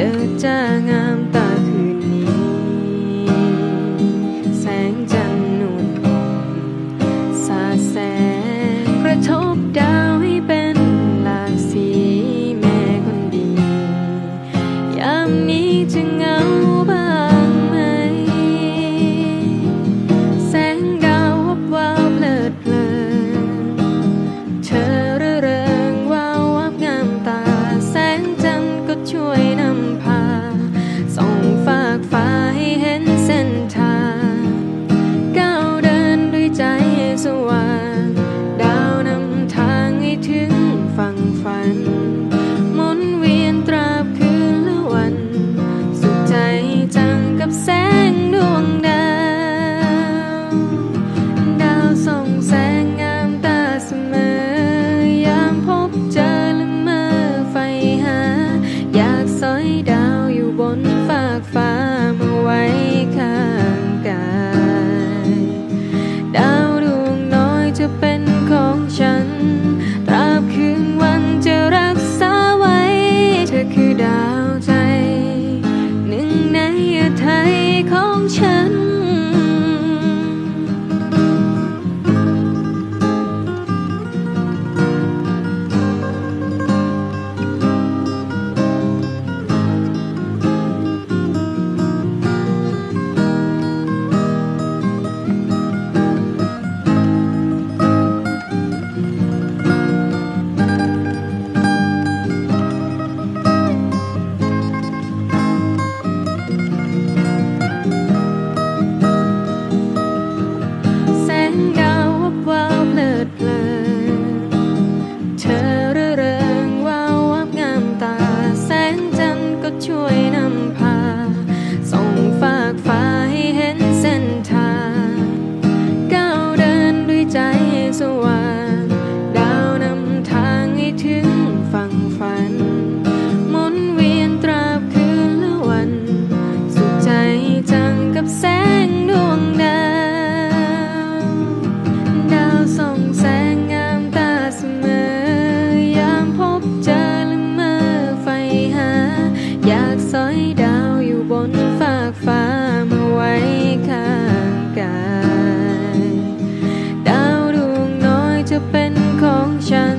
เจอจ้างามตาคืนนี้ แสงจันทร์นุ่อนสาแสงกระทบดาวให้เป็นหลากสีแม่คนดี ยามนี้จึง friend. เป็นของฉัน